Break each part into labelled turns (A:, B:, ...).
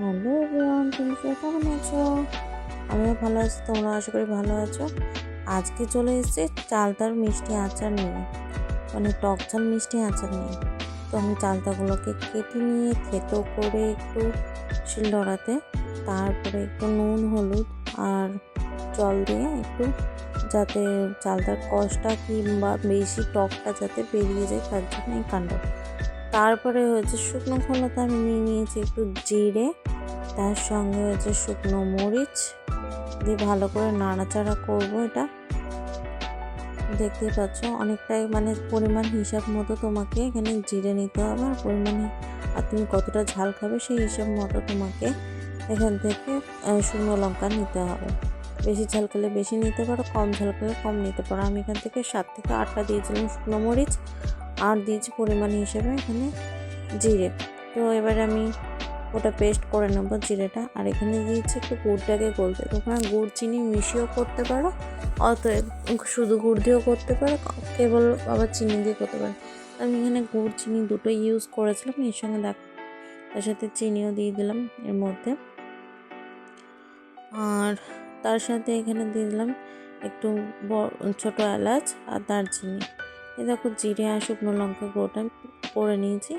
A: Hello everyone, তুমি কেমন আছো? আমিও ভালো আছি, তোমরা আশা করি ভালো আছো। আজকে চলে এসেছে চালতার মিষ্টি আচার নিয়ে মানে টক ঝাল মিষ্টি আচার নিয়ে। তো আমি চালতাগুলোকে কেটে নিয়ে, থেতো করে একটু শিল শিলনোড়াতে তারপরে একটু নুন, হলুদ আর জল দিয়ে একটু যাতে চালতার কষটা কিংবা বেশি টকটা যাতে বেরিয়ে যায়, তার জন্য এই কাণ্ড। তারপরে হচ্ছে শুকনো খোলাতে আমি নিয়ে নিয়েছি একটু জিরে, তার সঙ্গে হচ্ছে শুকনো মরিচ, দিয়ে ভালো করে নাড়াচাড়া করব এটা। দেখতেই পাচ্ছ, অনেকটাই মানে পরিমাণ হিসাব মতো তোমাকে এখানে জিরে নিতে হবে, আর পরিমাণ আর তুমি কতটা ঝাল খাবে সেই হিসাব মতো তোমাকে এখান থেকে শুকনো লঙ্কা নিতে হবে। বেশি ঝাল খেলে বেশি নিতে পারো, কম ঝাল খেলে কম নিতে পারো। আমি এখান থেকে সাত থেকে আটটা দিয়েছিলাম শুকনো মরিচ আর দিয়েছি পরিমাণ হিসেবে এখানে জিরে। তো এবার আমি ওটা পেস্ট করে নেব জিরেটা। আর এখানে দিয়েছি একটু গুড়টাকে গলতে। তোমরা গুড়, চিনি মিশিয়েও করতে পারো, অতএব শুধু গুড় দিয়েও করতে পারো, কেবল আবার চিনি দিয়ে করতে পারো। আমি এখানে গুড়, চিনি দুটো ইউজ করেছিলাম, এর সঙ্গে দেখ, তার সাথে চিনিও দিয়ে দিলাম এর মধ্যে। আর তার সাথে এখানে দিয়ে দিলাম একটু ছোটো এলাচ আর দারচিনি। এ দেখো জিরে আর শুকনো লঙ্কা গুঁড়োটা করে নিয়েছি।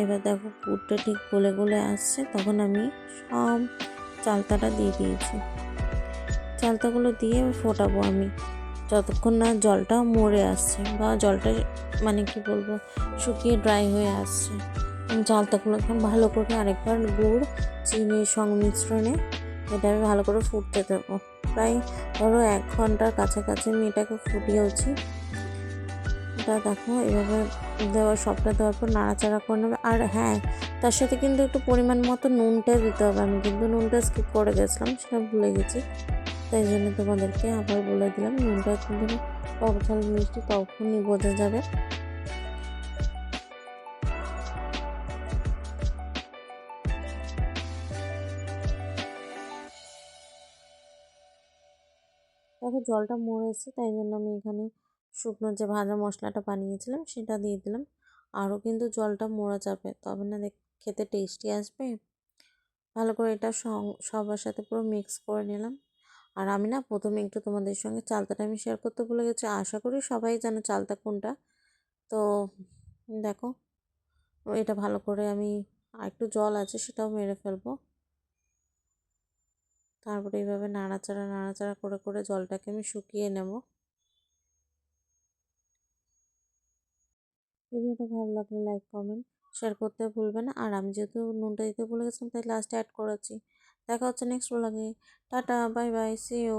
A: এবার দেখো গুড়টা ঠিক গলে গলে আসছে, তখন আমি সব চালতাটা দিয়ে দিয়েছি। চালতাগুলো দিয়ে ফোটাবো আমি, যতক্ষণ না জলটা মরে আসছে বা জলটা মানে কি বলব, শুকিয়ে ড্রাই হয়ে আসছে। চালতাগুলো এখন ভালো করে আরেকবার গুড় চিনির সংমিশ্রণে এটা আমি ভালো করে ফুটতে দেবো। প্রায় ধরো এক ঘণ্টার কাছাকাছি আমি এটাকে ফুটিয়েওছি। এটা দেখো, এভাবে দেওয়া, সবটা দেওয়ার পর নাড়াচাড়া করে নেবে। আর হ্যাঁ তার সাথে কিন্তু একটু পরিমাণ মতো নুনটা দিতে হবে। আমি কিন্তু নুনটা স্কিপ করে গেছিলাম, সেটা ভুলে গেছি। তাই জন্য তোমাদেরকে আবার বলে দিলাম, নুনটা কিন্তু টক ঝাল মিষ্টি তখনই বোঝা যাবে। দেখো, জলটা মরে তাই জন্য আমি এখানে শুকনো যে ভাজা মশলাটা বানিয়েছিলাম সেটা দিয়ে দিলাম। আরও কিন্তু জলটা মোড়া যাবে, তবে না খেতে টেস্টি আসবে। ভালো করে এটা সবার সাথে পুরো মিক্স করে নিলাম। আর আমি না প্রথমে একটু তোমাদের সঙ্গে চালতাটা আমি শেয়ার করতে ভুলে গেছি। আশা করি সবাই জানো চালতা কোনটা। তো দেখো, এটা ভালো করে আমি একটু জল আছে সেটাও মেরে ফেলব। তারপরে এইভাবে নাড়াচাড়া নাড়াচাড়া করে করে জলটাকে আমি শুকিয়ে নেব। ভিডিওটা ভালো লাগলে লাইক কমেন্ট শেয়ার করতে ভুলবেন আর আমি যেহেতু নুনটা দিতে ভুলে গেছিলাম, তাই লাস্ট অ্যাড করেছি। দেখা হচ্ছে নেক্সট ব্লগে টাটা বাই বাই সিও